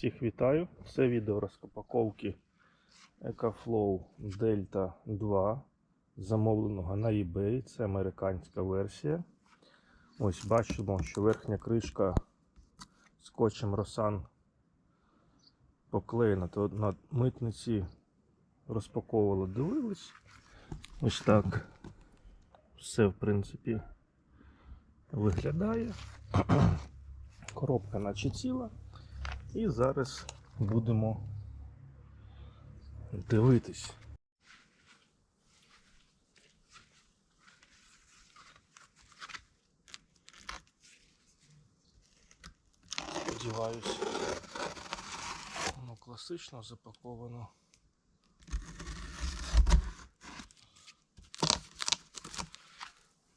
Всіх вітаю. Це відео розпаковки EcoFlow Delta 2, замовленого на eBay. Це американська версія. Ось бачимо, що верхня кришка скотчем Rosan поклеєна. То на митниці розпаковували, дивились. Ось так. Все, в принципі, виглядає. Коробка наче ціла. І зараз будемо дивитись. Сподіваюсь, воно класично запаковано.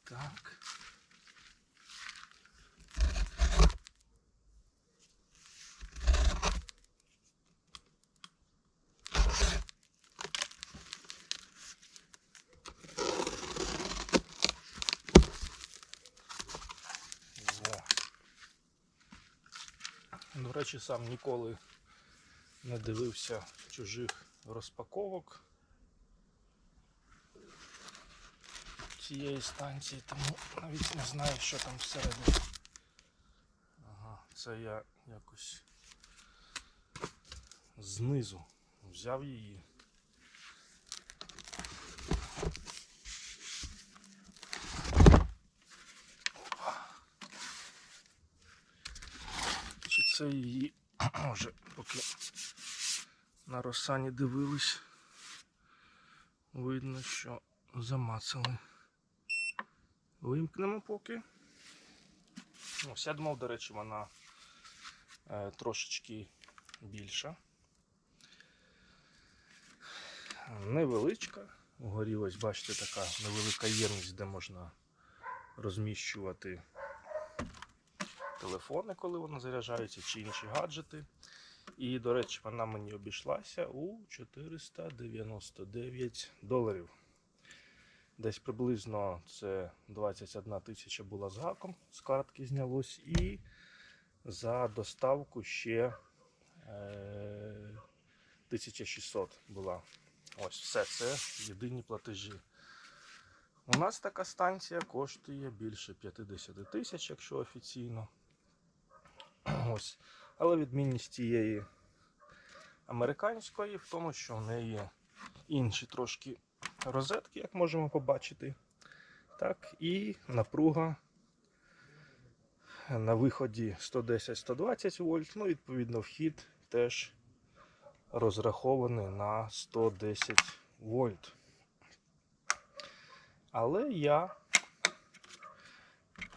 Так. Во. До речі, сам ніколи не дивився чужих розпаковок цієї станції, тому навіть не знаю, що там всередині. Ага, це я якось знизу взяв її. Чи це її може поки на Росані дивились. Видно, що замацали. Вимкнемо поки. Ось я до речі, вона е, трошечки більша. Невеличка. Вгорі ось бачите така невелика ємність, де можна розміщувати телефони, коли вони заряджаються, чи інші гаджети. І, до речі, вона мені обійшлася у 499 доларів. Десь приблизно це 21 тисяча була з гаком, з картки знялось, і за доставку ще е, 1600 була. Ось все це єдині платежі. У нас така станція коштує більше 50 тисяч, якщо офіційно. Ось. Але відмінність цієї американської в тому, що в неї інші трошки розетки, як можемо побачити. Так, і напруга на виході 110-120 вольт. Ну, відповідно, вхід теж розрахований на 110 вольт. Але я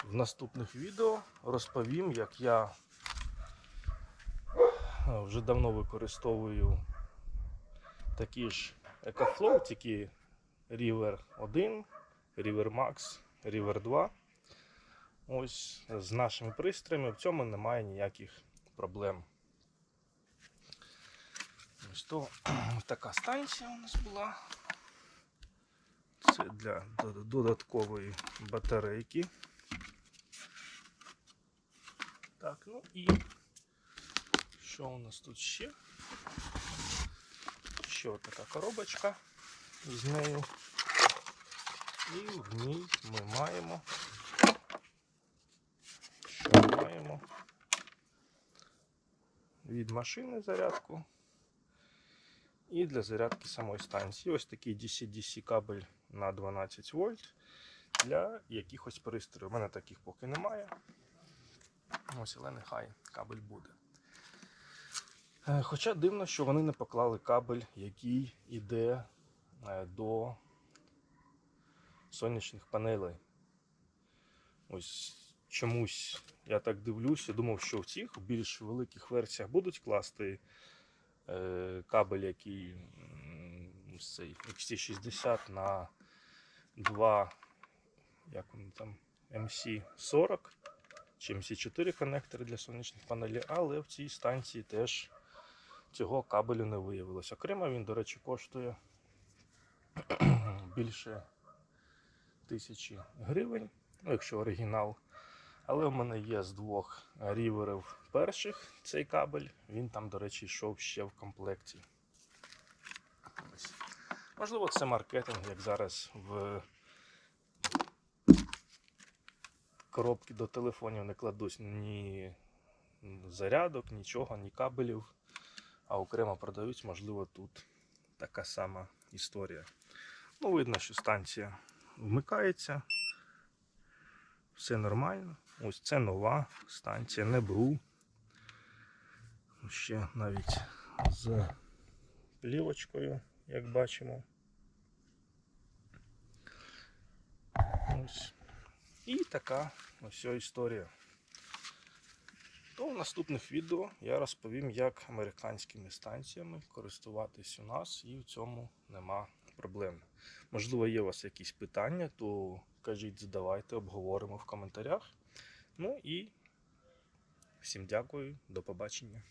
в наступних відео розповім, як я вже давно використовую такі ж EcoFlow, тільки River 1, River Max, River 2. Ось з нашими пристроями в цьому немає ніяких проблем. Ось то така станція у нас була. Це для додаткової батарейки. Так, ну і що у нас тут ще? Ще така коробочка з нею. І в ній ми маємо. Що ми маємо? Від машини зарядку. І для зарядки самої станції. Ось такий DC-DC кабель на 12 вольт для якихось пристроїв. У мене таких поки немає. Ось, але нехай кабель буде. Е, Хоча дивно, що вони не поклали кабель, який йде е, до сонячних панелей. Ось чомусь я так дивлюся, думав, що в цих більш великих версіях будуть класти е, кабель, який цей XT60 на 2, як вони там, MC40 чи MC4 коннектори для сонячних панелей, але в цій станції теж цього кабелю не виявилось. Окремо він, до речі, коштує більше тисячі гривень, ну, якщо оригінал. Але в мене є з двох ріверів перших цей кабель. Він там, до речі, йшов ще в комплекті. Ось. Можливо, це маркетинг, як зараз в коробки до телефонів не кладуть ні зарядок, нічого, ні кабелів, а окремо продають, можливо, тут така сама історія. Ну, видно, що станція вмикається. Все нормально. Ось це нова станція, не. Ще навіть з плівочкою, як бачимо. Ось. І така ось історія. То в наступних відео я розповім, як американськими станціями користуватись у нас, і в цьому нема проблем. Можливо, є у вас якісь питання, то кажіть, задавайте, обговоримо в коментарях. Ну і всім дякую, до побачення.